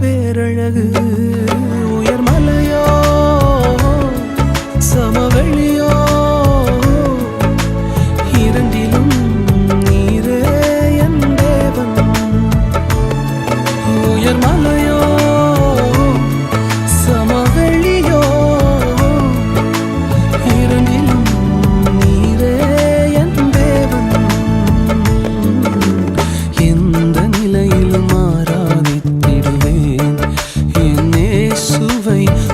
பேரழகு உயர்மலையோ சமவெளி souvenir